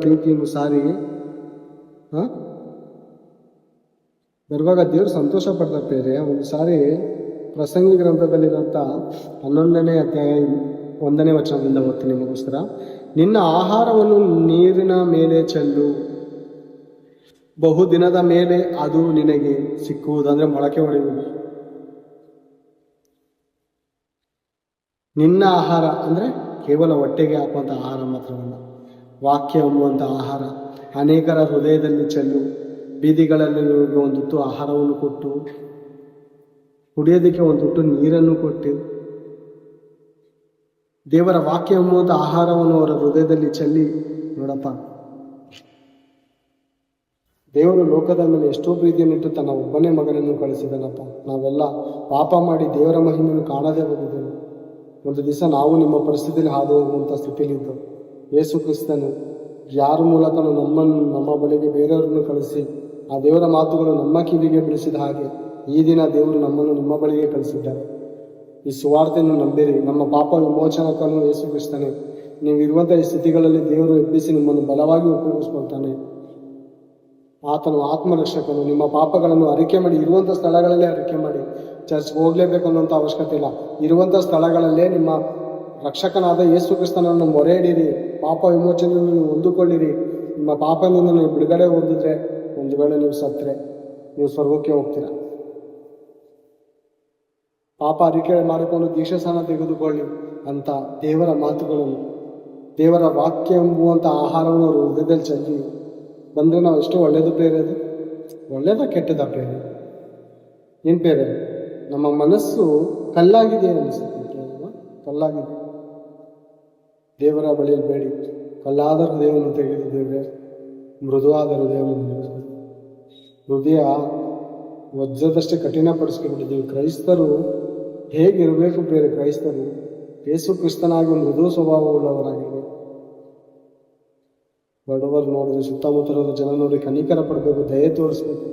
ಪ್ರೀತಿಯನ್ನು ಸಾರಿ, ಹಾ? ಬರುವಾಗ ದೇವರು ಸಂತೋಷ ಪಡ್ತಾರೆ ಬೇರೆ ಒಂದು ಸಾರಿ ಪ್ರಸಂಗಿ ಗ್ರಂಥದಲ್ಲಿರುವಂತ ಹನ್ನೊಂದನೇ ಅಧ್ಯಾಯ ಒಂದನೇ ವಚನದಿಂದ ಓದ್ತೀನಿ ನಿಮಗೋಸ್ಕರ. ನಿನ್ನ ಆಹಾರವನ್ನು ನೀರಿನ ಮೇಲೆ ಚೆಲ್ಲು. ಬಹು ದಿನದ ಮೇಲೆ ಅದು ನಿನಗೆ ಸಿಕ್ಕುವುದು. ಅಂದ್ರೆ ಮೊಳಕೆ ಹೊಡೆಯುವುದು ನಿನ್ನ ಆಹಾರ ಅಂದ್ರೆ ಕೇವಲ ಹೊಟ್ಟೆಗೆ ಹಾಕುವಂತ ಆಹಾರ ಮಾತ್ರವಲ್ಲ. ವಾಕ್ಯ ಎಂಬುವಂಥ ಆಹಾರ. ಅನೇಕರ ಹೃದಯದಲ್ಲಿ ಚೆಲ್ಲು, ಬೀದಿಗಳಲ್ಲಿ ಒಂದು ತುತ್ತು ಆಹಾರವನ್ನು ಕೊಟ್ಟು, ಕುಡಿಯೋದಕ್ಕೆ ಒಂದು ತುತ್ತು ನೀರನ್ನು ಕೊಟ್ಟು, ದೇವರ ವಾಕ್ಯ ಎಂಬುವಂಥ ಆಹಾರವನ್ನು ಅವರ ಹೃದಯದಲ್ಲಿ ಚೆಲ್ಲಿ, ನೋಡಪ್ಪ. ದೇವರು ಲೋಕದ ಮೇಲೆ ಎಷ್ಟೋ ಪ್ರೀತಿಯನ್ನಿಟ್ಟು ತನ್ನ ಒಬ್ಬನೇ ಮಗನನ್ನು ಕಳಿಸಿದನಪ್ಪ. ನಾವೆಲ್ಲ ಪಾಪ ಮಾಡಿ ದೇವರ ಮಹಿಮೆಯನ್ನು ಕಾಣದೇ ಹೋಗಿದ್ದೆವು. ಒಂದು ದಿವಸ ನಾವು ನಿಮ್ಮ ಪರಿಸ್ಥಿತಿಯಲ್ಲಿ ಹಾದು ಹೋಗುವಂಥ ಸ್ಥಿತಿಯಲ್ಲಿದ್ದು ಯೇಸು ಕ್ರಿಸ್ತನು, ಯಾರ ಮೂಲಕನೂ ನಮ್ಮನ್ನು, ನಮ್ಮ ಬಳಿಗೆ ಬೇರೆಯವರನ್ನು ಕಳಿಸಿ, ಆ ದೇವರ ಮಾತುಗಳು ನಮ್ಮ ಕಿವಿಗೆ ಬಿಡಿಸಿದ ಹಾಗೆ ಈ ದಿನ ದೇವರು ನಮ್ಮನ್ನು ನಿಮ್ಮ ಬಳಿಗೆ ಕಳಿಸಿದ್ದಾರೆ. ಈ ಸುವಾರ್ತೆಯನ್ನು ನಂಬಿರಿ. ನಮ್ಮ ಪಾಪ ವಿಮೋಚನಕನು ಯೇಸು ಕ್ರಿಸ್ತನೇ. ನೀವು ಇರುವಂಥ ಈ ಸ್ಥಿತಿಗಳಲ್ಲಿ ದೇವರು ಎಬ್ಬಿಸಿ ನಿಮ್ಮನ್ನು ಬಲವಾಗಿ ಉಪಯೋಗಿಸ್ಕೊಳ್ತಾನೆ. ಆತನು ಆತ್ಮರಕ್ಷಕನು. ನಿಮ್ಮ ಪಾಪಗಳನ್ನು ಅರಿಕೆ ಮಾಡಿ ಇರುವಂಥ ಸ್ಥಳಗಳಲ್ಲೇ ಅರಿಕೆ ಮಾಡಿ. ಚರ್ಚ್ ಹೋಗ್ಲೇಬೇಕು ಅನ್ನುವಂಥ ಅವಶ್ಯಕತೆ ಇಲ್ಲ. ಇರುವಂಥ ಸ್ಥಳಗಳಲ್ಲೇ ನಿಮ್ಮ ರಕ್ಷಕನಾದ ಯೇಸು ಕ್ರಿಸ್ತನನ್ನು ಮೊರೆ ಇಡಿರಿ ಪಾಪ ವಿಮೋಚನೆಯನ್ನು ನೀವು ಹೊಂದಿಕೊಳ್ಳಿರಿ. ನಿಮ್ಮ ಪಾಪದಿಂದ ನೀವು ಬಿಡುಗಡೆ ಹೊಂದಿದ್ರೆ ಒಂದು ವೇಳೆ ನೀವು ಸತ್ತರೆ, ನೀವು ಸ್ವರ್ಗಕ್ಕೆ ಹೋಗ್ತೀರಾ? ಪಾಪ ಅರಿಕೆ ಮಾಡಿಕೊಂಡು ದೀಕ್ಷಸ್ಥಾನ ತೆಗೆದುಕೊಳ್ಳಿ ಅಂತ ದೇವರ ಮಾತುಗಳನ್ನು, ದೇವರ ವಾಕ್ಯ ಎಂಬುವಂಥ ಆಹಾರವನ್ನು ಅವರು ಹೃದಯದಲ್ಲಿ ಚೆಲ್ಲಿ, ಬಂದರೆ ನಾವು ಎಷ್ಟು ಒಳ್ಳೆಯದು ಬೇರೆ ಅದು. ಒಳ್ಳೇದ ಕೆಟ್ಟದ ಬೇರೆ ಏನು ಬೇರೆ ನಮ್ಮ ಮನಸ್ಸು ಕಲ್ಲಾಗಿದೆ ಅನಿಸುತ್ತೆ. ಕಲ್ಲಾಗಿದೆ. ದೇವರ ಬಳಿಯಲ್ಲಿ ಬೇಡಿ. ಕಲ್ಲಾದರ ಹೃದಯವನ್ನು ತೆಗೆದಿದ್ದೇವೆ. ಮೃದುವಾದ ಹೃದಯವನ್ನು ನೀಡು. ಹೃದಯ ವಜ್ರದಷ್ಟೇ ಕಠಿಣಪಡಿಸ್ಕೊಂಡ್ಬಿಟ್ಟಿದ್ದೀವಿ ಕ್ರೈಸ್ತರು ಹೇಗಿರಬೇಕು ಬೇರೆ ಕ್ರೈಸ್ತರು? ಯೇಸು ಕ್ರಿಸ್ತನಾಗಿ ಒಂದು ಮೃದು ಸ್ವಭಾವವುಳ್ಳವರಾಗಿದೆ ಬಡವರು ನೋಡಿದ್ರೆ ಸುತ್ತಮುತ್ತಲಿನ ಜನ ನೋಡಿ ಕನಿಕರ ಪಡಬೇಕು, ದಯೆ ತೋರಿಸ್ಬೇಕು.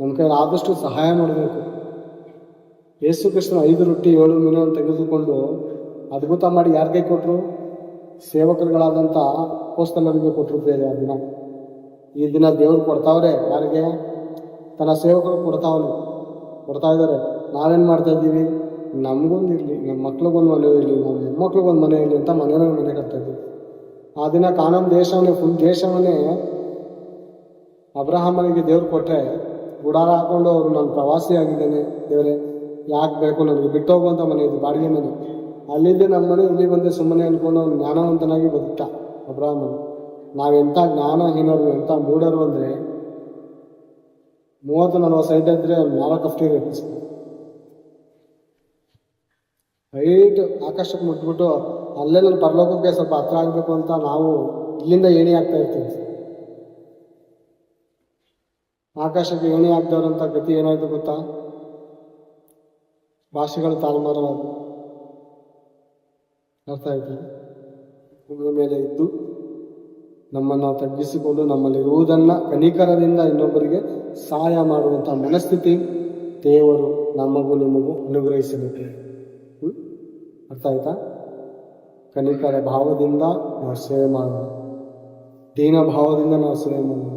ನಮ್ಮ ಕೈಯಲ್ಲಿ ಆದಷ್ಟು ಸಹಾಯ ಮಾಡಬೇಕು. ಯೇಸು ಕೃಷ್ಣ ಐದು ರೊಟ್ಟಿ ಏಳು ಮೀನನ್ನು ತೆಗೆದುಕೊಂಡು ಅದ್ಭುತ ಮಾಡಿ ಯಾರಿಗೆ ಕೊಟ್ಟರು ಸೇವಕರುಗಳಾದಂಥ ಅಪೋಸ್ತಲರಿಗೆ ಕೊಟ್ಟರು ಬೇರೆ ಆ ದಿನ. ಈ ದಿನ ದೇವರು ಕೊಡ್ತಾವ್ರೆ, ಯಾರಿಗೆ? ತನ್ನ ಸೇವಕರು ಕೊಡ್ತಾವನು. ಕೊಡ್ತಾ ಇದ್ದಾರೆ. ನಾವೇನು ಮಾಡ್ತಾ ಇದ್ದೀವಿ? ನಮಗೊಂದು ಇರಲಿ ನಮ್ಮ ಮಕ್ಳಿಗೊಂದು ಮನೆ ಇರಲಿ ನಮ್ಮ ಹೆಣ್ಮಕ್ಳಿಗೊಂದು ಮನೆ ಇರಲಿ ಅಂತ ಮನೆಯ ಮನೆ ಕಟ್ತಾ ಇದ್ದೀವಿ. ಆ ದಿನ ಕಾನೂನು ದೇಶವನ್ನೇ ಫುಲ್ ದೇಶವನ್ನೇ ಅಬ್ರಹಾಮನಿಗೆ ದೇವ್ರು ಕೊಟ್ಟರೆ ಗುಡಾರ ಹಾಕೊಂಡು ಅವರು, ನಾನು ಪ್ರವಾಸಿ ಆಗಿದ್ದೇನೆ ದೇವರೇ, ಯಾಕೆ ಬೇಕು? ನನಗೆ ಬಿಟ್ಟೋಗುವಂಥ ಮನೆ ಇದು, ಬಾಡಿಗೆ ಮನೆ. ಅಲ್ಲಿದ್ದೆ ನಮ್ಮ ಮನೆ ಇಲ್ಲಿ ಬಂದೆ ಸುಮ್ಮನೆ ಅನ್ಕೊಂಡು ಅವ್ನು ಜ್ಞಾನವಂತನಾಗಿ ಬದುಕ್ತ, ಅಬ್ರಹಾಮನು. ನಾವೆಂಥ ಜ್ಞಾನಹೀನರು, ಎಂಥ ಮೂಢರು ಅಂದರೆ ಮೂವತ್ತು ನಲ್ವತ್ತು ಸೈಡ್ ಇದ್ದರೆ ನಾಲ್ಕು ಅಫ್ಟಿಗೆ ಎಪ್ಪಿಸ್ಬೇಕು ಹೈಟ್ ಆಕಾಶಕ್ಕೆ ಮುಟ್ಬಿಟ್ಟು ಅಲ್ಲೇ ನನ್ನ ಪರಲೋಕಕ್ಕೆ ಸ್ವಲ್ಪ ಹತ್ರ ಆಗಬೇಕು ಅಂತ ನಾವು ಇಲ್ಲಿಂದ ಏಣಿ ಆಗ್ತಾ ಇರ್ತೀವಿ. ಆಕಾಶಕ್ಕೆ ಏಣಿ ಆಗ್ದವ್ರಂಥ ಗತಿ ಏನಾಯ್ತು ಗೊತ್ತಾ? ಭಾಷೆಗಳು ತಾಳ್ಮಾರವಾದ ಅರ್ಥ ಆಯ್ತಾ ಭೂಮಿಯ ಮೇಲೆ ಇದ್ದು ನಮ್ಮನ್ನು ತಗ್ಗಿಸಿಕೊಂಡು ನಮ್ಮಲ್ಲಿರುವುದನ್ನು ಕನಿಕರದಿಂದ ಇನ್ನೊಬ್ಬರಿಗೆ ಸಹಾಯ ಮಾಡುವಂಥ ಮನಸ್ಥಿತಿ ದೇವರು ನಮಗೂ ನಿಮಗೂ ಅನುಗ್ರಹಿಸಬೇಕು. ಅರ್ಥ ಆಯ್ತಾ? ಕನಿಕರ ಭಾವದಿಂದ ನಾವು ಸೇವೆ ಮಾಡೋಣ. ದೀನ ಭಾವದಿಂದ ನಾವು ಸೇವೆ ಮಾಡೋಣ.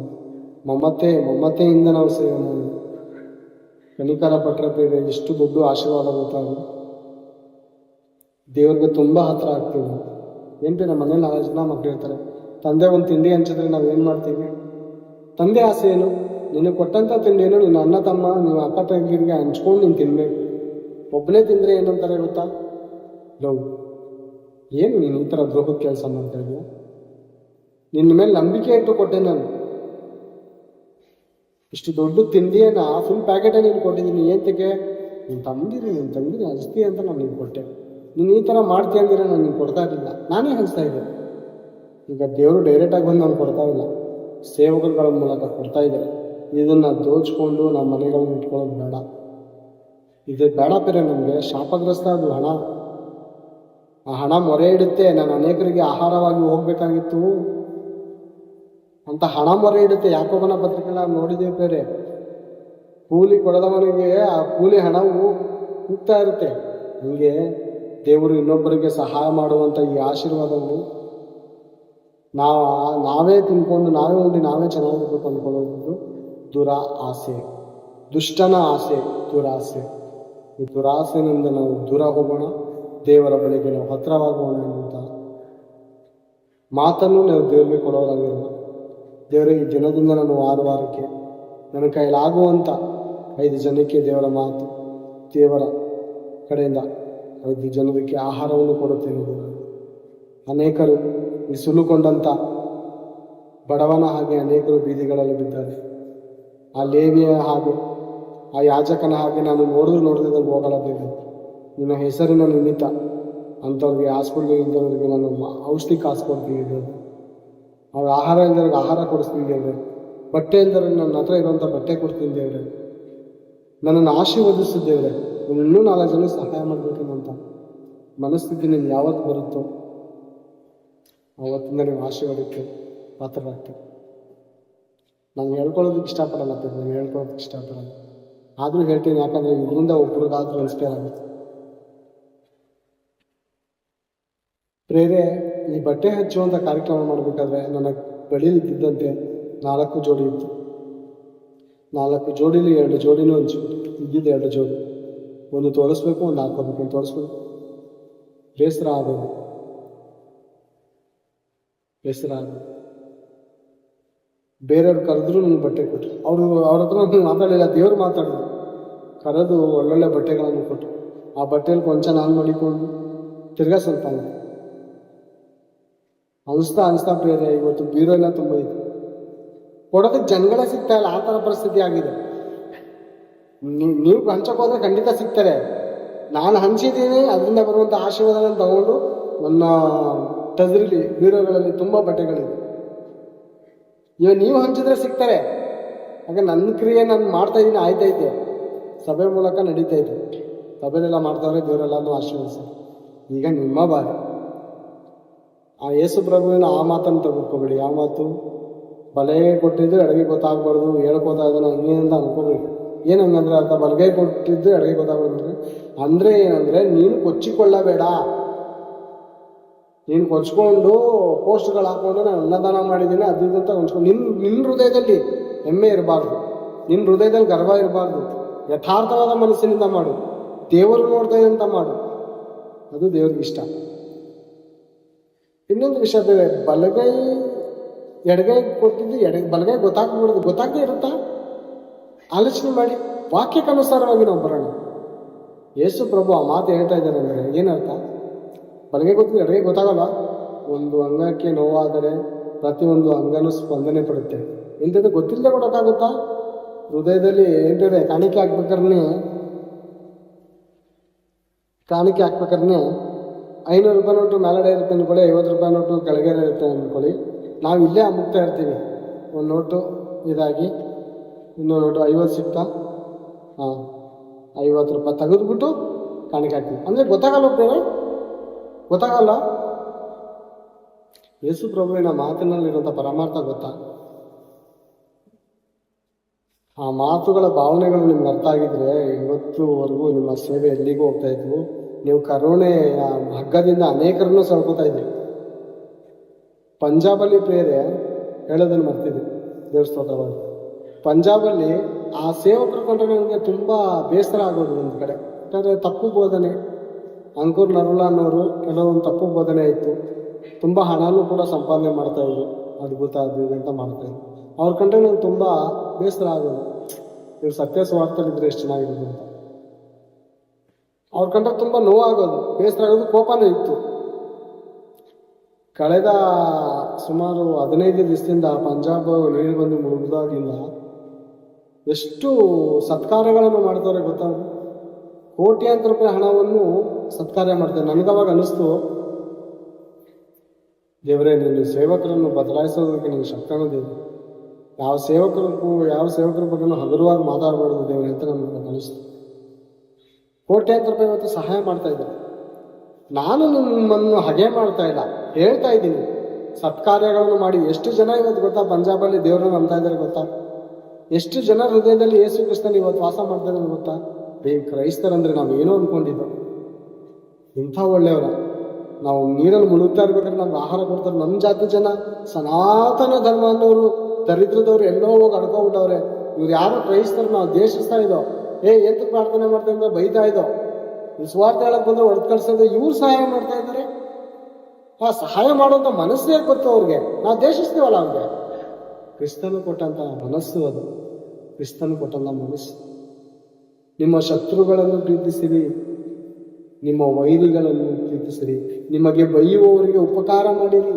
ಮಮತೆ, ಮಮತೆಯಿಂದ ನಾವು ಸೇವೆ ಮಾಡೋಣ. ಕನಿಕರ ಪಟ್ಟರ ಎಷ್ಟು ದೊಡ್ಡ ಆಶೀರ್ವಾದ ಗೊತ್ತಾಗ ದೇವ್ರಿಗೆ ತುಂಬ ಹತ್ರ ಆಗ್ತೀವಿ. ನಾವು ನಮ್ಮ ಮನೇಲಿ ನಾಲ್ಕು ಜನ ಮಕ್ಳು ಇರ್ತಾರೆ. ತಂದೆ ಒಂದು ತಿಂಡಿ ಹಂಚಿದ್ರೆ ನಾವು ಏನು ಮಾಡ್ತೀವಿ? ತಂದೆ ಆಸೆ ಏನು? ನಿನಗೆ ಕೊಟ್ಟಂಥ ಏನು? ನಿನ್ನ ಅಣ್ಣ, ತಮ್ಮ ನೀವು ಅಕ್ಕ ತಂಗಿರಿಗೆ ಹಂಚ್ಕೊಂಡು ನೀನು ತಿನ್ಬೇಕು. ಒಬ್ಬನೇ ತಿಂದರೆ ಏನಂತಾರೆ ಗೊತ್ತಾ? ಲವ್. ಏನು ನೀನು ಈ ಥರ ದ್ರೋಹದ ಕೆಲಸ ಮಾಡ್ತಾ ಇದೀಯ? ನಿನ್ನ ಮೇಲೆ ನಂಬಿಕೆ ಇಟ್ಟು ಕೊಟ್ಟೆ ನಾನು. ಇಷ್ಟು ದೊಡ್ಡ ತಿಂಡಿಯನ್ನ ಫುಲ್ ಪ್ಯಾಕೆಟೇ ನೀನು ಕೊಟ್ಟಿದ್ದೀನಿ ಏತಕ್ಕೆ ನಿನ್ನ ತಂದಿರಿ ನಿನ್ನ ತಂದಿರಿ ಅಷ್ಟೇ ಅಂತ ನಾನು ನಿನ್ಗೆ ಕೊಟ್ಟೆ. ನೀನು ಈ ಥರ ಮಾಡ್ತೀಯ ಅಂದಿರ ನಾನು ನೀನು ಕೊಡ್ತಾ ಇರಲಿಲ್ಲ. ನಾನೇ ಹಂಚ್ತಾ ಇದ್ದೆ. ಈಗ ದೇವರು ಡೈರೆಕ್ಟಾಗಿ ಬಂದು ನಾನು ಕೊಡ್ತಾ ಇಲ್ಲ. ಸೇವಕರುಗಳ ಮೂಲಕ ಕೊಡ್ತಾ ಇದ್ದಾರೆ. ಇದನ್ನು ದೋಚ್ಕೊಂಡು ನಮ್ಮ ಮನೆಗಳನ್ನ ಇಟ್ಕೊಳ್ಳೋದು ಬೇಡ. ಇದು ಬೇಡ ಬೇರೆ ನಮಗೆ. ಶಾಪಗ್ರಸ್ತ ಅದು ಹಣ. ಆ ಹಣ ಮೊರೆ ಇಡುತ್ತೆ. ನಾನು ಅನೇಕರಿಗೆ ಆಹಾರವಾಗಿ ಹೋಗ್ಬೇಕಾಗಿತ್ತು. ಅಂತ ಹಣ ಮೊರೆ ಇಡುತ್ತೆ. ಯಾಕೋಬನ ಪತ್ರಿಕೆ ನಾವು ಬೇರೆ ಕೂಲಿ ಕೊಡದವನಿಗೆ ಆ ಕೂಲಿ ಹಣವು ಹೋಗ್ತಾ ಇರುತ್ತೆ. ಹಂಗೆ ದೇವರು ಇನ್ನೊಬ್ಬರಿಗೆ ಸಹಾಯ ಮಾಡುವಂಥ ಈ ಆಶೀರ್ವಾದವನ್ನು ನಾವು ನಾವೇ ತಿನ್ಕೊಂಡು ನಾವೇ ಉಂಡು ನಾವೇ ಚೆನ್ನಾಗಿರ್ಬೇಕು ಅಂದ್ಕೊಳ್ಳೋದು ದುರ ಆಸೆ ದುಷ್ಟನ ಆಸೆ, ದುರಾಸೆ. ಈ ದುರಾಸೆಯಿಂದ ನಾವು ದೂರ ಹೋಗೋಣ, ದೇವರ ಬಳಿಗೆ ನಾವು ಹತ್ತಿರವಾಗೋಣ ಅಂತ ಮಾತನ್ನು ನಾವು ದೇವರಿಗೆ ದೇವರ, ಈ ದಿನದಿಂದ ನಾನು ವಾರ ವಾರಕ್ಕೆ ನನ್ನ ಕೈಲಾಗುವಂಥ ಐದು ಜನಕ್ಕೆ ದೇವರ ಮಾತು, ದೇವರ ಕಡೆಯಿಂದ ಐದು ಜನರಿಗೆ ಆಹಾರವನ್ನು ಕೊಡುತ್ತೇನೆ ಅನೇಕರು ಈ ಬಡವನ ಹಾಗೆ ಅನೇಕರು ಬೀದಿಗಳಲ್ಲಿ ಬಿದ್ದಾರೆ. ಆ ಲೇವಿಯ ಹಾಗೆ, ಆ ಯಾಜಕನ ಹಾಗೆ ನಾನು ನೋಡಿದ್ರು ನೋಡಿದ್ರೆ ಹೋಗಲ್ಲ ದೇವರು ನಿನ್ನ ಹೆಸರಿನ ನಿಮಿತ್ತ ಅಂಥವ್ರಿಗೆ, ಹಾಸ್ಪಿಟ್ಲ್ ಇದ್ದವರಿಗೆ ನಾನು ಔಷಧಿ ಕಾಸು ಕೊಡ್ತೀನಿ ಅವ್ರ ಆಹಾರ ಇಲ್ದವ್ರಿಗೆ ಆಹಾರ ಕೊಡಿಸ್ತೀನಿ ದೇವ್ರೆ ಬಟ್ಟೆ ಎಂದರೆ ನನ್ನ ಹತ್ರ ಇರುವಂಥ ಬಟ್ಟೆ ಕೊಡ್ತೀನಿ ದೇವ್ರೆ ನನ್ನನ್ನು ಆಶೀರ್ವದಿಸಿದ್ದೇವ್ರೆ ಇನ್ನೂ ನಾಲ್ಕು ಜನ ಸಹಾಯ ಮಾಡಬೇಕನ್ನೋಂಥ ಮನಸ್ಥಿತಿ ನಿಮ್ಗೆ ಯಾವತ್ತು ಬರುತ್ತೋ ಅವತ್ತಿಂದ ನೀವು ಆಶೀರ್ವಾದಕ್ಕೆ ಪಾತ್ರರಾಗ್ತೀವಿ ನಾನು ಹೇಳ್ಕೊಳ್ಳೋದಕ್ಕೆ ಇಷ್ಟಪಡಲ್ಲ ಅಂತ ನಾನು ಹೇಳ್ಕೊಳ್ಳೋದಕ್ಕೆ ಇಷ್ಟಪಡಲ್ಲ. ಆದರೂ ಹೇಳ್ತೀನಿ, ಯಾಕಂದರೆ ಇದರಿಂದ ಒಬ್ರಿಗಾದ್ರೂ ಇನ್ಸ್ಪೈರ್ ಆಗುತ್ತೆ. ಪ್ರೇರೆ, ಈ ಬಟ್ಟೆ ಹಚ್ಚುವಂಥ ಕಾರ್ಯಕ್ರಮ ಮಾಡಬೇಕಾದ್ರೆ ನನ್ನ ಬಳಿಯಲ್ಲಿ ಇದ್ದಂತೆ ನಾಲ್ಕು ಜೋಡಿ ಇತ್ತು. ನಾಲ್ಕು ಜೋಡಿಲಿ ಎರಡು ಜೋಡಿನೂ ಹಂಚ್ಬಿಟ್ಟು ಇದ್ದಿದ್ದು ಎರಡು ಜೋಡಿ. ಒಂದು ತೋರಿಸ್ಬೇಕು ಒಂದು ಹಾಕೋಬೇಕು ಒಂದು ತೋರಿಸ್ಬೇಕು. ಬೇಸರ ಆಗೋದು ಬೇಸರ ಆಗೋದು ಬೇರೆಯವ್ರು ಕರೆದ್ರು ನನಗೆ ಬಟ್ಟೆ ಕೊಟ್ಟರು ಅವರು, ಅವ್ರ ಹತ್ರ ನಾನು ಮಾತಾಡಲಿಲ್ಲ, ದೇವ್ರು ಮಾತಾಡಿದ್ರು. ಕರೆದು ಒಳ್ಳೊಳ್ಳೆ ಬಟ್ಟೆಗಳನ್ನು ಕೊಟ್ಟರು ಆ ಬಟ್ಟೆಯಲ್ಲಿ ಕೊಂಚ ನಾನು ಮಡಿಕೊಂಡು ತಿರ್ಗಾ ಸ್ವಲ್ಪ ಅನಿಸ್ತಾ ಅನಿಸ್ತಾ ಪ್ರೇರೆ ಇವತ್ತು ಬೀರೋ ಎಲ್ಲ ತುಂಬ ಇದೆ. ಕೊಡೋದಕ್ಕೆ ಜನಗಳೇ ಸಿಗ್ತಾ ಇಲ್ಲ, ಆ ಥರ ಪರಿಸ್ಥಿತಿ ಆಗಿದೆ. ನೀವು ಹಂಚಕ್ಕೆ ಹೋದ್ರೆ ಖಂಡಿತ ಸಿಗ್ತಾರೆ. ನಾನು ಹಂಚಿದ್ದೀನಿ, ಅದರಿಂದ ಬರುವಂಥ ಆಶೀರ್ವಾದನ ತಗೊಂಡು ನನ್ನ ಟದ್ರಿಲಿ ಬೀರೋಗಳಲ್ಲಿ ತುಂಬ ಬಟ್ಟೆಗಳಿದೆ ಇವಾಗ ನೀವು ಹಂಚಿದ್ರೆ ಸಿಗ್ತಾರೆ. ಹಾಗೆ ನನ್ನ ಕ್ರಿಯೆ ನಾನು ಮಾಡ್ತಾ ಇದ್ದೀನಿ ಆಯ್ತೈತೆ ಸಭೆ ಮೂಲಕ ನಡೀತಾ ಇದೆ. ಸಭೆಲೆಲ್ಲ ಮಾಡ್ತಾವ್ರೆ ದೇವರೆಲ್ಲನೂ ಆಶೀರ್ವದಿಸಿ. ಈಗ ನಿಮ್ಮ ಬಾರಿ. ಆ ಯೇಸು ಪ್ರಭುವಿನ ಆ ಮಾತನ್ನು ತೆಗೆದುಕೋಬೇಡಿ ಆ ಮಾತು ಬಲೆ ಕೊಟ್ಟಿದ್ರೆ ಅಡುಗೆ ಗೊತ್ತಾಗ್ಬಾರ್ದು ಹೇಳ್ಕೊತಾ ಇದ್ದಾನೆ ಹಂಗೆ ಅಂತ ಹಂಗಂದ್ರೆ ಅರ್ಥ ಬಲಗೈ ಕೊಟ್ಟಿದ್ದು ಎಡಗೈ ಗೊತ್ತಾಗ್ಬಾರ್ದು ಅಂದ್ರೆ ಏನಂದರೆ, ನೀನು ಕೊಚ್ಚಿಕೊಳ್ಳಬೇಡ. ನೀನು ಕೊಚ್ಕೊಂಡು ಪೋಸ್ಟ್ಗಳು ಹಾಕೊಂಡು ನಾನು ಅನ್ನದಾನ ಮಾಡಿದ್ದೀನಿ, ಅದು ಅಂತ ಹೊಂಚ್ಕೊಂಡು ನಿನ್ನ ನಿನ್ನ ಹೃದಯದಲ್ಲಿ ಹೆಮ್ಮೆ ಇರಬಾರ್ದು. ನಿನ್ನ ಹೃದಯದಲ್ಲಿ ಗರ್ವ ಇರಬಾರ್ದು. ಯಥಾರ್ಥವಾದ ಮನಸ್ಸಿನಿಂದ ಮಾಡು. ದೇವರು ನೋಡ್ತಾ ಅಂತ ಮಾಡು. ಅದು ದೇವ್ರಿಗೆ ಇಷ್ಟ. ಇನ್ನೊಂದು ವಿಷಯ ಬೇರೆ, ಬಲಗೈ ಎಡಗೈ ಕೊಟ್ಟಿದ್ದು ಎಡ ಬಲಗೈ ಗೊತ್ತಾಗ್ಬಿಡೋದು ಗೊತ್ತಾಗದೇ ಇರುತ್ತಾ? ಆಲೋಚನೆ ಮಾಡಿ, ವಾಕ್ಯಕ್ಕನುಸಾರವಾಗಿ ನಾವು ಬರೋಣ. ಯೇಸು ಪ್ರಭು ಆ ಮಾತು ಹೇಳ್ತಾ ಇದ್ದಾರೆ ಅಂದರೆ ಏನರ್ಥ? ಬಲಗೆ ಗೊತ್ತಿದೆ ಅಡುಗೆ ಗೊತ್ತಾಗಲ್ಲ. ಒಂದು ಅಂಗಕ್ಕೆ ನೋವಾದರೆ ಪ್ರತಿಯೊಂದು ಅಂಗನೂ ಸ್ಪಂದನೆ ಪಡುತ್ತೆ. ಇಂಥದ್ದು ಗೊತ್ತಿಲ್ಲದೆ ಕೊಡೋಕ್ಕಾಗುತ್ತಾ? ಹೃದಯದಲ್ಲಿ ಏನಿದೆ? ಕಾಣಿಕೆ ಹಾಕ್ಬೇಕಾದ್ರೆ ಕಾಣಿಕೆ ಹಾಕ್ಬೇಕಾದ್ರೆ ಐನೂರು ರೂಪಾಯಿ ನೋಟು ಮೇಲಡೆ ಇರುತ್ತೆ ಅಂದ್ಕೊಳ್ಳಿ ಐವತ್ತು ರೂಪಾಯಿ ನೋಟು ಕೆಳಗಡೆ ಇರುತ್ತೆ ಅಂದ್ಕೊಳ್ಳಿ ನಾವು ಇಲ್ಲೇ ಅಮುಕ್ತಾ ಇರ್ತೀವಿ. ಒಂದು ನೋಟು ಇದಾಗಿ ಇನ್ನೊಂದು ಎರಡು ಐವತ್ತು ಸಿಕ್ತಾ. ಹಾಂ, ಐವತ್ತು ರೂಪಾಯಿ ತೆಗೆದ್ಬಿಟ್ಟು ಕಾಣಿಕೆ ಹಾಕ್ತೀವಿ ಅಂದರೆ ಗೊತ್ತಾಗಲ್ಲ ಬೇರೆ ಗೊತ್ತಾಗಲ್ಲ? ಯೇಸು ಪ್ರಭುವಿನ ಮಾತಿನಲ್ಲಿರುವಂಥ ಪರಮಾರ್ಥ ಗೊತ್ತಾ? ಆ ಮಾತುಗಳ ಭಾವನೆಗಳು ನಿಮ್ಗೆ ಅರ್ಥ ಆಗಿದ್ರೆ ಇವತ್ತುವರೆಗೂ ನಿಮ್ಮ ಸೇವೆ ಎಲ್ಲಿಗೂ ಹೋಗ್ತಾ ಇದ್ವು? ನೀವು ಕರುಣೆಯ ಹಗ್ಗದಿಂದ ಅನೇಕರನ್ನು ಸಳ್ಕೋತಾ ಇದ್ರಿ. ಪಂಜಾಬಲ್ಲಿ ಪ್ರೇರೆ ಹೇಳೋದನ್ನು ಮರ್ತಿದ್ದೆ ದೇವಸ್ಥಾನವಾಗಿ ಪಂಜಾಬಲ್ಲಿ ಆ ಸೇವಕರು ಕಂಡ್ರೆ ನನಗೆ ತುಂಬ ಬೇಸರ ಆಗೋದು ಒಂದು ಕಡೆ. ಯಾಕಂದರೆ ತಪ್ಪು ಬೋಧನೆ, ಅಂಕುರ್ ನರುಲಾ ಅನ್ನೋರು ಕೆಲವೊಂದು ತಪ್ಪು ಬೋಧನೆ ಇತ್ತು ತುಂಬ ಹಣನೂ ಕೂಡ ಸಂಪಾದನೆ ಮಾಡ್ತಾ ಇದ್ರು. ಅದ್ಭುತ ಅದು ಅಂತ ಮಾಡ್ತಾ ಇದ್ರು. ಅವ್ರ ಕಂಡ್ರೆ ನಂಗೆ ತುಂಬ ಬೇಸರ ಆಗೋದು. ಇವ್ರು ಸತ್ಯ ಸ್ವಾರ್ಥಲಿದ್ರೆ ಎಷ್ಟು ಚೆನ್ನಾಗಿರೋದು ಅಂತ. ಅವ್ರ ಕಂಡ್ರೆ ತುಂಬ ನೋವಾಗೋದು. ಬೇಸರ ಆಗೋದು, ಕೋಪನೂ ಇತ್ತು. ಕಳೆದ ಸುಮಾರು ಹದಿನೈದು ದಿವಸದಿಂದ ಪಂಜಾಬ್ ನೀರು ಬಂದು ಮುಗಿದಾಗಿಲ್ಲ ಎಷ್ಟು ಸತ್ಕಾರಗಳನ್ನು ಮಾಡ್ತಾರೆ ಗೊತ್ತಾ? ಕೋಟ್ಯಾಂತರ ರೂಪಾಯಿ ಹಣವನ್ನು ಸತ್ಕಾರ್ಯ ಮಾಡ್ತಾರೆ. ನನಗವಾಗ ಅನ್ನಿಸ್ತು, ದೇವರೇ ನೀನು ಸೇವಕರನ್ನು ಬದಲಾಯಿಸೋದಕ್ಕೆ ನೀನು ಶಕ್ತಿ ದೇವರು ಯಾವ ಸೇವಕರಿಗೂ ಯಾವ ಸೇವಕರ ಬಗ್ಗೆ ಹಗುರವಾಗಿ ಮಾತಾಡಬಾರ್ದು ದೇವರೇ ಅಂತ ನನಗೆ ಅನಿಸ್ತು ಕೋಟ್ಯಾಂತರ ರೂಪಾಯಿ ಇವತ್ತು ಸಹಾಯ ಮಾಡ್ತಾ ಇದ್ದಾರೆ ನಾನು ನಿಮ್ಮನ್ನು ಹಗೆ ಮಾಡ್ತಾ ಇಲ್ಲ. ಹೇಳ್ತಾ ಇದ್ದೀನಿ. ಸತ್ಕಾರ್ಯಗಳನ್ನು ಮಾಡಿ ಎಷ್ಟು ಜನ ಇವತ್ತು ಗೊತ್ತಾ? ಪಂಜಾಬಲ್ಲಿ ದೇವರನ್ನು ನಂಬ್ತಾ ಇದ್ದಾರೆ ಗೊತ್ತಾ? ಎಷ್ಟು ಜನ ಹೃದಯದಲ್ಲಿ ಯೇಸು ಕೃಷ್ಣನ್ ಇವತ್ತು ವಾಸ ಮಾಡ್ತಾರೆ ಗೊತ್ತಾ? ಬೇ ಕ್ರೈಸ್ತರಂದ್ರೆ ನಾವು ಏನೋ ಅಂದ್ಕೊಂಡಿದ್ದೋ ಇಂಥ ಒಳ್ಳೆಯವರ. ನಾವು ನೀರಲ್ಲಿ ಮುಳುಗ್ತಾ ಇರ್ಬೇಕಾದ್ರೆ ನಮ್ಗೆ ಆಹಾರ ಕೊಡ್ತಾರೆ. ನಮ್ಮ ಜಾತಿ ಜನ ಸನಾತನ ಧರ್ಮ ಅನ್ನೋರು, ದರಿದ್ರದವ್ರು ಎಲ್ಲೋ ಹೋಗಿ ಅಡ್ಕೊಬಿಟ್ಟವ್ರೆ ಇವ್ರು ಯಾರು ಕ್ರೈಸ್ತರು ನಾವು ದೇಶಿಸ್ತಾ ಇದ್ದೋ? ಏ ಎಂತ ಪ್ರಾರ್ಥನೆ ಮಾಡ್ತಾ ಇದ್ರೆ ಬೈತಾ ಇದ್ದೋ? ಸ್ವಾರ್ಥ ಹೇಳಕ್ ಬಂದ್ರೆ ಹೊಡೆದು ಕಳ್ಸೋದು ಇವ್ರು ಸಹಾಯ ಮಾಡ್ತಾ ಇದ್ದಾರೆ. ಆ ಸಹಾಯ ಮಾಡುವಂತ ಮನಸ್ಸೇ ಗೊತ್ತು ಅವ್ರಿಗೆ. ನಾವು ದೇಶಿಸ್ತೀವಲ್ಲ ಅವ್ರಿಗೆ. ಕ್ರಿಸ್ತನು ಕೊಟ್ಟಂತ ಮನಸ್ಸು ಅದು. ಕ್ರಿಸ್ತನು ಕೊಟ್ಟಂತ ಮನಸ್ಸು. ನಿಮ್ಮ ಶತ್ರುಗಳನ್ನು ಪ್ರೀತಿಸಿರಿ, ನಿಮ್ಮ ವೈರಿಗಳನ್ನು ಪ್ರೀತಿಸಿರಿ, ನಿಮಗೆ ಬೈಯುವವರಿಗೆ ಉಪಕಾರ ಮಾಡಿರಿ,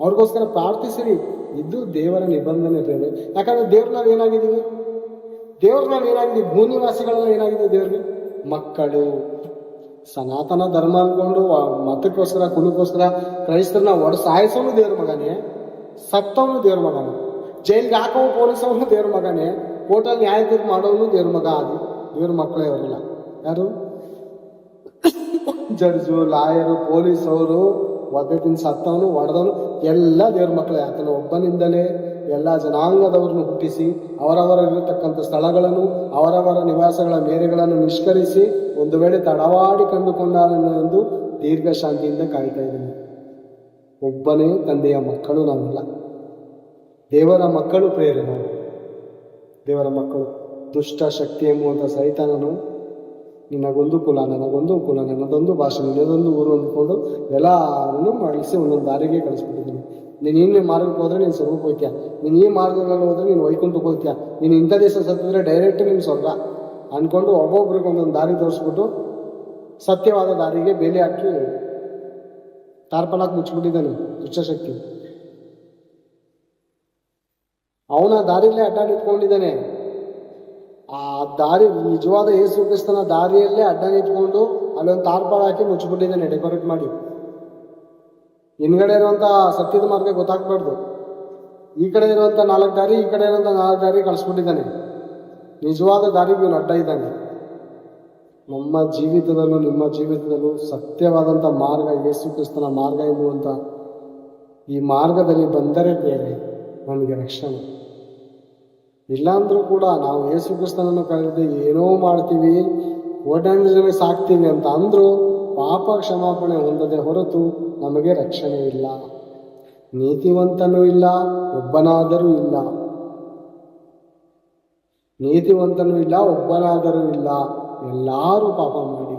ಅವ್ರಿಗೋಸ್ಕರ ಪ್ರಾರ್ಥಿಸಿರಿ. ಇದು ದೇವರ ನಿಬಂಧನೆ ಬೇರೆ ಯಾಕಂದ್ರೆ ದೇವ್ರ ನಾವು ಏನಾಗಿದ್ದೀವಿ? ದೇವ್ರ ನಾವು ಏನಾಗಿದ್ದೀವಿ? ಭೂನಿವಾಸಿಗಳನ್ನ ಏನಾಗಿದೆ ದೇವ್ರಿಗೆ? ಮಕ್ಕಳು. ಸನಾತನ ಧರ್ಮ ಅನ್ಕೊಂಡು ವ- ಮತಕ್ಕೋಸ್ಕರ, ಕುಲಕ್ಕೋಸ್ಕರ ಕ್ರೈಸ್ತರನ್ನ ಒಡ ಸಾಯಿಸೋನು ದೇವ್ರ ಮಗನೇ ಸತ್ತವನು ದೇವ್ರ ಮಗನೇ. ಜೈಲ್ಗೆ ಹಾಕೋ ಪೊಲೀಸವನು ದೇವ್ರ ಮಗನೇ. ಕೋರ್ಟಲ್ಲಿ ನ್ಯಾಯ ತೀರ್ಪು ಮಾಡೋನು ದೇವ್ರ ಮಗ ಅದು ದೇವ್ರ ಮಕ್ಕಳೇ ಅವರೆಲ್ಲ. ಯಾರು? ಜಡ್ಜು, ಲಾಯರು ಪೊಲೀಸ್ ಅವರು ಒದ್ದೆತಿನ ಸತ್ತವನು ಒಡೆದವನು ಎಲ್ಲ ದೇವ್ರ ಮಕ್ಕಳೇ. ಆತನ ಒಬ್ಬನಿಂದಲೇ ಎಲ್ಲ ಜನಾಂಗದವರನ್ನು ಹುಟ್ಟಿಸಿ, ಅವರವರ ಇರತಕ್ಕಂಥ ಸ್ಥಳಗಳನ್ನು, ಅವರವರ ನಿವಾಸಗಳ ಮೇರೆಗಳನ್ನು ನಿಷ್ಕರಿಸಿ, ಒಂದು ವೇಳೆ ತಡವಾಡಿ ಕಂಡುಕೊಂಡಾರನ್ನು ಎಂದು ದೀರ್ಘ ಶಾಂತಿಯಿಂದ ಕಾಯ್ತಾ ಇದ್ದೀನಿ. ಒಬ್ಬನೇ ತಂದೆಯ ಮಕ್ಕಳು ನಾವೆಲ್ಲ. ದೇವರ ಮಕ್ಕಳು ಪ್ರೇರಣ ದೇವರ ಮಕ್ಕಳು, ದುಷ್ಟ ಶಕ್ತಿ ಎಂಬುವಂಥ ಸೈತಾನನು ನಿನಗೊಂದು ಕುಲ, ನನಗೊಂದು ಕುಲ ನನ್ನದೊಂದು ಭಾಷೆ ನಿನ್ನದೊಂದು ಊರು ಅಂದ್ಕೊಂಡು ಎಲ್ಲವನ್ನು ಮಾಡಿಸಿ ಒಂದೊಂದು ದಾರಿಗೆ ಕಳಿಸ್ಬಿಟ್ಟಿದ್ದೀನಿ ನೀನು ಇನ್ನೇ ಮಾರ್ಗಕ್ಕೆ ಹೋದ್ರೆ ನೀನು ಸ್ವರ್ಗಕ್ಕೆ ಹೋಗ್ತೀಯ. ನೀನು ಈ ಮಾರ್ಗದಲ್ಲಿ ಹೋದ್ರೆ ನೀನು ವೈಕುಂಠಕ್ಕೆ ಹೋಗ್ತೀಯ. ನೀನು ಇಂಥ ದೇಶ ಸತ್ತಿದ್ರೆ ಡೈರೆಕ್ಟ್ ನೀನು ಸ್ವರ್ಗ. ಅಂದ್ಕೊಂಡು ಒಬ್ಬೊಬ್ರಿಗೆ ಒಂದೊಂದು ದಾರಿ ತೋರಿಸ್ಬಿಟ್ಟು ಸತ್ಯವಾದ ದಾರಿಗೆ ಬೇಲಿ ಹಾಕಿ ಟಾರ್ಪಲಾಕ್ ಮುಚ್ಚಿಬಿಟ್ಟಿದ್ದಾನೆ ದುಷ್ಟಶಕ್ತಿ ಅವನ ದಾರಿಯಲ್ಲೇ ಅಡ್ಡ ನಿಂತ್ಕೊಂಡಿದ್ದಾನೆ ಆ ದಾರಿ ನಿಜವಾದ ಯೇಸು ಕ್ರಿಸ್ತನ ದಾರಿಯಲ್ಲೇ ಅಡ್ಡ ನಿಂತ್ಕೊಂಡು ಅಲ್ಲೊಂದು ತಾರ್ಪಾಳ ಹಾಕಿ ಮುಚ್ಚಿಬಿಟ್ಟಿದ್ದಾನೆ, ಡೆಕೋರೇಟ್ ಮಾಡಿ. ಹಿಂದ್ಗಡೆ ಇರುವಂತ ಸತ್ಯದ ಮಾರ್ಗ ಗೊತ್ತಾಗ್ಬಾರ್ದು. ಈ ಕಡೆ ಇರುವಂತ ನಾಲ್ಕು ದಾರಿ, ಈ ಕಡೆ ಇರುವಂತ ನಾಲ್ಕು ದಾರಿ ಕಳಿಸ್ಬಿಟ್ಟಿದ್ದಾನೆ. ನಿಜವಾದ ದಾರಿಗೆ ಇವನು ಅಡ್ಡ ಇದ್ದಾನೆ. ನಮ್ಮ ಜೀವಿತದಲ್ಲೂ, ನಿಮ್ಮ ಜೀವಿತದಲ್ಲೂ ಸತ್ಯವಾದಂಥ ಮಾರ್ಗ ಯೇಸು ಕ್ರಿಸ್ತನ ಮಾರ್ಗ ಎಂಬುವಂಥ ಈ ಮಾರ್ಗದಲ್ಲಿ ಬಂದರೆ ಬೇರೆ. ನಮಗೆ ರಕ್ಷಣೆ. ಇಲ್ಲಾಂದ್ರೂ ಕೂಡ ನಾವು ಯೇಸು ಕ್ರಿಸ್ತನನ್ನು ಕರೆದು ಏನೋ ಮಾಡ್ತೀವಿ ಓಡಾಡಿ ಜನ ಸಾಕ್ತೀವಿ ಅಂತ ಅಂದರೂ ಪಾಪ ಕ್ಷಮಾಪಣೆ ಹೊಂದದೆ ಹೊರತು ನಮಗೆ ರಕ್ಷಣೆ ಇಲ್ಲ. ನೀತಿವಂತನೂ ಇಲ್ಲ, ಒಬ್ಬನಾದರೂ ಇಲ್ಲ. ನೀತಿವಂತನೂ ಇಲ್ಲ, ಒಬ್ಬನಾದರೂ ಇಲ್ಲ. ಎಲ್ಲರೂ ಪಾಪ ಮಾಡಿ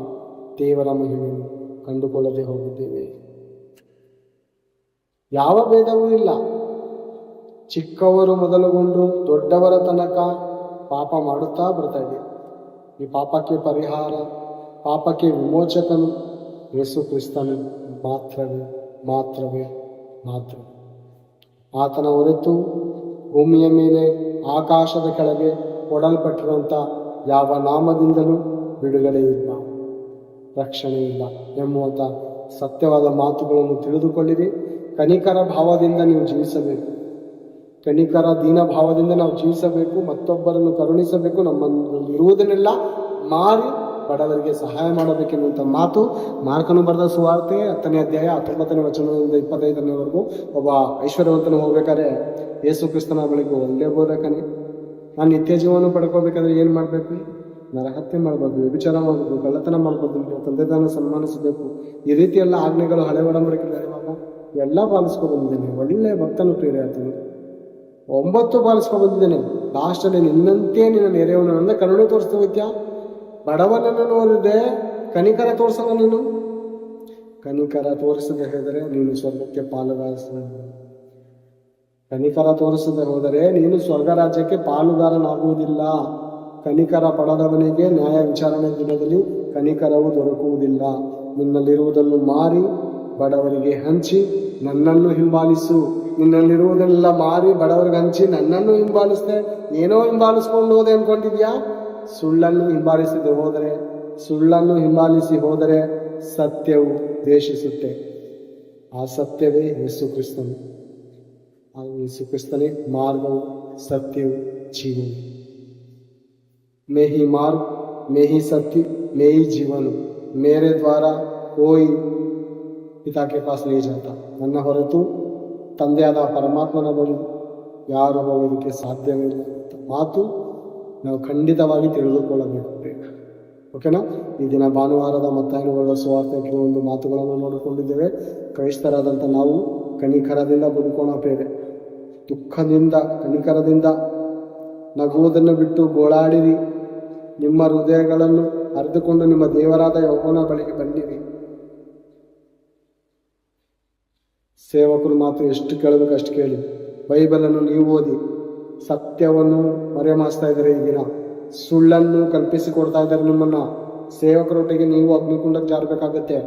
ದೇವರ ಮಹಿಮೆಯನ್ನು ಕಂಡುಕೊಳ್ಳದೆ ಹೋಗಿದ್ದೇವೆ. ಯಾವ ಭೇದವೂ ಇಲ್ಲ. ಚಿಕ್ಕವರು ಮೊದಲುಗೊಂಡು ದೊಡ್ಡವರ ತನಕ ಪಾಪ ಮಾಡುತ್ತಾ ಬರ್ತಾ ಇದೆ. ಈ ಪಾಪಕ್ಕೆ ಪರಿಹಾರ, ಪಾಪಕ್ಕೆ ವಿಮೋಚಕನು ಯೇಸು ಕ್ರಿಸ್ತನು ಮಾತ್ರವೇ ಮಾತ್ರವೇ ಮಾತ್ರ ಆತನ ಹೊರತು ಭೂಮಿಯ ಮೇಲೆ ಆಕಾಶದ ಕೆಳಗೆ ಕೊಡಲ್ಪಟ್ಟಿರುವಂಥ ಯಾವ ನಾಮದಿಂದಲೂ ಬಿಡುಗಡೆ ಇಲ್ಲ, ರಕ್ಷಣೆ ಇಲ್ಲ ಎಂಬುವಂಥ ಸತ್ಯವಾದ ಮಾತುಗಳನ್ನು ತಿಳಿದುಕೊಳ್ಳಿರಿ. ಕನಿಕರ ಭಾವದಿಂದ ನೀವು ಜೀವಿಸಬೇಕು. ಕನಿಕರ ದೀನ ಭಾವದಿಂದ ನಾವು ಜೀವಿಸಬೇಕು, ಮತ್ತೊಬ್ಬರನ್ನು ಕರುಣಿಸಬೇಕು, ನಮ್ಮಲ್ಲಿ ಇರುವುದನ್ನೆಲ್ಲ ಮಾರಿ ಬಡವರಿಗೆ ಸಹಾಯ ಮಾಡಬೇಕೆನ್ನುವಂಥ ಮಾತು ಮಾರ್ಕನು ಬರೆದ ಸುವಾರ್ತೆ ಹತ್ತನೇ ಅಧ್ಯಾಯ ಹತ್ತೊಂಬತ್ತನೇ ವಚನದಿಂದ ಇಪ್ಪತ್ತೈದನೇವರೆಗೂ ಒಬ್ಬ ಐಶ್ವರ್ಯವಂತನು ಹೋಗ್ಬೇಕಾದ್ರೆ ಯೇಸು ಕ್ರಿಸ್ತನ ಬಳಿಗೆ ಒಳ್ಳೆ ಬೋಧಕನೇ ನಾನು ನಿತ್ಯ ಜೀವನ ಪಡ್ಕೋಬೇಕಾದ್ರೆ ಏನು ಮಾಡಬೇಕು? ನರಹತ್ಯೆ ಮಾಡಬಾರ್ದು ವ್ಯಭಿಚಾರ ಮಾಡಬೇಕು, ಕಳ್ಳತನ ಮಾಡಬಾರ್ದು ನಿಮ್ಮ ತಂದೆ ತಾನು ಸನ್ಮಾನಿಸಬೇಕು. ಈ ರೀತಿ ಎಲ್ಲ ಆಜ್ಞೆಗಳು ಹಳೆ ಒಡಂಬಡಿಕೆ ಇವಾಗ ಎಲ್ಲ ಪಾಲಿಸ್ಕೊ ಬಂದಿದ್ದೀನಿ. ಒಳ್ಳೆ ಭಕ್ತನು ಪ್ರೇರೆ ಒಂಬತ್ತು ಪಾಲಿಸ್ಕೊ ಬಂದಿದ್ದೇನೆ. ಲಾಸ್ಟಲ್ಲಿ ನಿನ್ನಂತೆ ನಿನ್ನ ನೆರೆಯವನನ್ನ ಕರುಣೆ ತೋರಿಸ್ತಾ ಬಡವನನ್ನು ನೋಡಿದೆ ಕನಿಕರ ತೋರಿಸಲ್ಲ ನೀನು? ಕನಿಕರ ತೋರಿಸದೆ ಹೋದರೆ ನೀನು ಸ್ವರ್ಗಕ್ಕೆ ಪಾಲುಗಾರ ಕನಿಕರ ತೋರಿಸದೆ ಹೋದರೆ ನೀನು ಸ್ವರ್ಗ ರಾಜ್ಯಕ್ಕೆ ಪಾಲುಗಾರನಾಗುವುದಿಲ್ಲ. ಕನಿಕರ ಪಡದವನಿಗೆ ನ್ಯಾಯ ವಿಚಾರಣೆ ದಿನದಲ್ಲಿ ಕನಿಕರವು ದೊರಕುವುದಿಲ್ಲ. ನಿನ್ನಲ್ಲಿರುವುದನ್ನು ಮಾರಿ ಬಡವರಿಗೆ ಹಂಚಿ ನನ್ನನ್ನು ಹಿಂಬಾಲಿಸು. ನಿನ್ನಲ್ಲಿರುವುದೆಲ್ಲ ಮಾರಿ ಬಡವರಿಗೆ ಹಂಚಿ ನನ್ನನ್ನು ಹಿಂಬಾಲಿಸ್ದೆ. ಏನೋ ಹಿಂಬಾಲಿಸ್ಕೊಂಡು ಹೋದೆ ಅನ್ಕೊಂಡಿದ್ಯಾ? ಸುಳ್ಳನ್ನು ಹಿಂಬಾಲಿಸದೆ ಹೋದರೆ, ಸುಳ್ಳನ್ನು ಹಿಂಬಾಲಿಸಿ ಹೋದರೆ ಸತ್ಯವು ದ್ವೇಷಿಸುತ್ತೆ. ಆ ಸತ್ಯವೇ ಯೇಸು ಕ್ರಿಸ್ತನು. ಆ ಯೇಸು ಕ್ರಿಸ್ತನೇ ಮಾರ್ಗವು, ಸತ್ಯವು ಜೀವನ ಮೇಹಿ ಮಾರ್ಗ ಮೇಹಿ ಸತ್ಯ, ಮೇಹಿ ಜೀವನು. ಮೇರೆ ದ್ವಾರ ಕೋಯಿ ಪಿತಾಕೆ ಪಾಸ್ ನೇ ನನ್ನ ಹೊರತು ತಂದೆಯಾದ ಪರಮಾತ್ಮನ ಬಳಿ ಯಾರು ಹೋಗೋದಕ್ಕೆ ಸಾಧ್ಯವಿಲ್ಲ ಅಂತ ಮಾತು ನಾವು ಖಂಡಿತವಾಗಿ ತಿಳಿದುಕೊಳ್ಳಬೇಕು. ಓಕೆನಾ ಈ ದಿನ ಭಾನುವಾರದ ಮತ್ತಾಯನಗಳ ಸುವಾರ್ತೆ ಕೆಲವೊಂದು ಮಾತುಗಳನ್ನು ನೋಡಿಕೊಂಡಿದ್ದೇವೆ. ಕ್ರೈಸ್ತರಾದಂಥ ನಾವು ಕಣಿಕರದಿಂದ ಬದುಕೋಣ ಬೇರೆ ದುಃಖದಿಂದ ಕಣಿಕರದಿಂದ ನಗುವುದನ್ನು ಬಿಟ್ಟು ಗೋಳಾಡಿರಿ. ನಿಮ್ಮ ಹೃದಯಗಳನ್ನು ಅರಿತುಕೊಂಡು ನಿಮ್ಮ ದೇವರಾದ ಯೌವನ ಬಳಿಗೆ ಬನ್ನಿರಿ. ಸೇವಕರು ಮಾತ್ರ ಎಷ್ಟು ಕೇಳಬೇಕು ಅಷ್ಟು ಕೇಳಿ. ಬೈಬಲನ್ನು ನೀವು ಓದಿ, ಸತ್ಯವನ್ನು ಮರೆಮಾಡಿಸ್ತಾ ಇದ್ದಾರೆ ಈ ದಿನ? ಸುಳ್ಳನ್ನು ಕಲ್ಪಿಸಿಕೊಡ್ತಾ ಇದ್ದಾರೆ ನಿಮ್ಮನ್ನ. ಸೇವಕರೊಟ್ಟಿಗೆ ನೀವು ಅಗ್ನಿಕುಂಡಕ್ಕೆ ಜಾರಬೇಕಾಗತ್ತೆ.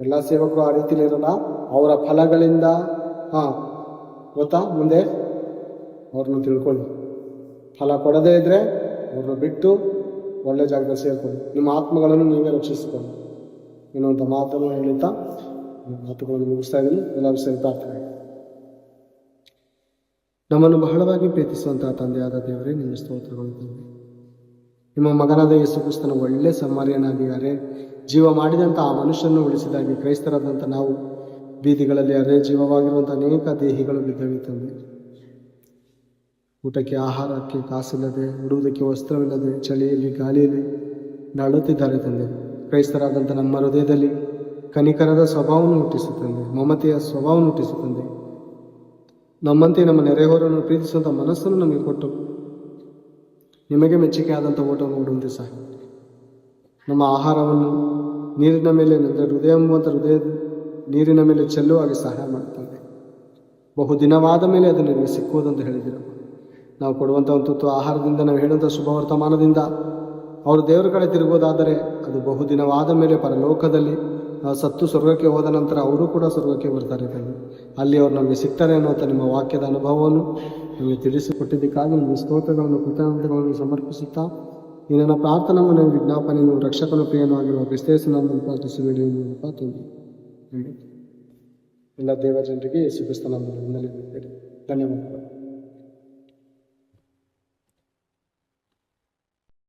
ಎಲ್ಲ ಸೇವಕರು ಆ ರೀತಿಲಿ ಇರಲ್ಲ. ಅವರ ಫಲಗಳಿಂದ, ಹಾಂ, ಗೊತ್ತಾ ಮುಂದೆ? ಅವ್ರನ್ನ ತಿಳ್ಕೊಳ್ಳಿ. ಫಲ ಕೊಡದೇ ಇದ್ದರೆ ಅವ್ರನ್ನ ಬಿಟ್ಟು ಒಳ್ಳೆ ಜಾಗದಲ್ಲಿ ಸೇರ್ಕೊಳ್ಳಿ. ನಿಮ್ಮ ಆತ್ಮಗಳನ್ನು ನೀವೇ ರಕ್ಷಿಸ್ಕೊಳ್ಳಿ. ಎನ್ನುವಂಥ ಮಾತನ್ನು ಹೇಳುತ್ತಾ ಮಾತುಗಳನ್ನು ಮುಗಿಸ್ತಾ ಇದ್ದೀನಿ. ಎಲ್ಲರೂ ಸೇರಿ ಪ್ರಾರ್ಥನೆ. ನಮ್ಮನ್ನು ಬಹಳವಾಗಿ ಪ್ರೀತಿಸುವಂತಹ ತಂದೆಯಾದ ದೇವರೇ ನಿಮ್ಮ ಸ್ತೋತ್ರಗಳು ನಿಮ್ಮ ಮಗನಾದ ಯೇಸು ಕ್ರಿಸ್ತನ ಒಳ್ಳೆ ಸಮ್ಮಾರಿಯನಾಗಿದ್ದಾರೆ. ಜೀವ ಮಾಡಿದಂಥ ಆ ಮನುಷ್ಯನನ್ನು ಉಳಿಸಿದಾಗಿ ಕ್ರೈಸ್ತರಾದಂಥ ನಾವು ಬೀದಿಗಳಲ್ಲಿ ಅರೆ ಜೀವವಾಗಿರುವಂಥ ಅನೇಕ ದೇಹಿಗಳು ಬಿದ್ದವೆ ತಂದೆ. ಊಟಕ್ಕೆ ಆಹಾರಕ್ಕೆ ಕಾಸಿಲ್ಲದೆ, ಉಡುವುದಕ್ಕೆ ವಸ್ತ್ರವಿಲ್ಲದೆ, ಚಳಿಯಲ್ಲಿ ಗಾಳಿಯಲ್ಲಿ ನಳುತ್ತಿದ್ದಾರೆ ತಂದೆ. ಕ್ರೈಸ್ತರಾದಂಥ ನಮ್ಮ ಹೃದಯದಲ್ಲಿ ಕನಿಕರದ ಸ್ವಭಾವವನ್ನು ಹುಟ್ಟಿಸುತ್ತಂದೆ, ಮಮತೆಯ ಸ್ವಭಾವವನ್ನು ಹುಟ್ಟಿಸುತ್ತಂದೆ. ನಮ್ಮಂತೆ ನಮ್ಮ ನೆರೆಹೊರನ್ನು ಪ್ರೀತಿಸುವಂಥ ಮನಸ್ಸನ್ನು ನಮಗೆ ಕೊಟ್ಟು ನಿಮಗೆ ಮೆಚ್ಚುಗೆ ಆದಂಥ ಓಟವನ್ನು ಓಡುವಂತೆ ಸಹ ನಮ್ಮ ಆಹಾರವನ್ನು ನೀರಿನ ಮೇಲೆ ಹೃದಯ ಎಂಬುವಂಥ ಹೃದಯ ನೀರಿನ ಮೇಲೆ ಚೆಲ್ಲುವಾಗಿ ಸಹಾಯ ಮಾಡುತ್ತದೆ. ಬಹುದಿನವಾದ ಮೇಲೆ ಅದು ನಿಮಗೆ ಸಿಕ್ಕುವುದಂತ ಹೇಳಿದಿರ ನಾವು ಕೊಡುವಂಥ ಒಂದು ತುತ್ತು ಆಹಾರದಿಂದ, ನಾವು ಹೇಳುವಂಥ ಶುಭ ವರ್ತಮಾನದಿಂದ. ಅವರು ದೇವರ ಕಡೆ ತಿರುಗೋದಾದರೆ ಅದು ಬಹುದಿನವಾದ ಮೇಲೆ ಪರಲೋಕದಲ್ಲಿ ಸತ್ತು ಸ್ವರ್ಗಕ್ಕೆ ಹೋದ ನಂತರ ಅವರು ಕೂಡ ಸ್ವರ್ಗಕ್ಕೆ ಬರ್ತಾರೆ ತಂದೆ ಅಲ್ಲಿ ಅವ್ರು ನಮಗೆ ಸಿಗ್ತಾರೆ ಅನ್ನೋಂಥ ನಿಮ್ಮ ವಾಕ್ಯದ ಅನುಭವವನ್ನು ನಮಗೆ ತಿಳಿಸಿಕೊಟ್ಟಿದ್ದಕ್ಕಾಗಿ ನಿಮ್ಮ ಸ್ತೋತ್ರಗಳನ್ನು, ಕೃತಜ್ಞತೆಗಳನ್ನು ಸಮರ್ಪಿಸುತ್ತಾ ನಿನ್ನ ಪ್ರಾರ್ಥನವನ್ನು ವಿಜ್ಞಾಪನೆಯನ್ನು ರಕ್ಷಕನ ಪ್ರಿಯನೂ ಆಗಿರುವ ಕ್ರಿಸ್ತೇಸನನ್ನು ಪ್ರಾರ್ಥಿಸುವಿಡಿ ಮೂಲಕ ತುಂಬಿ ಎಲ್ಲ ದೇವ ಜನರಿಗೆ ಕ್ರಿಸ್ತನ ನಾಮದಲ್ಲಿ ಧನ್ಯವಾದಗಳು.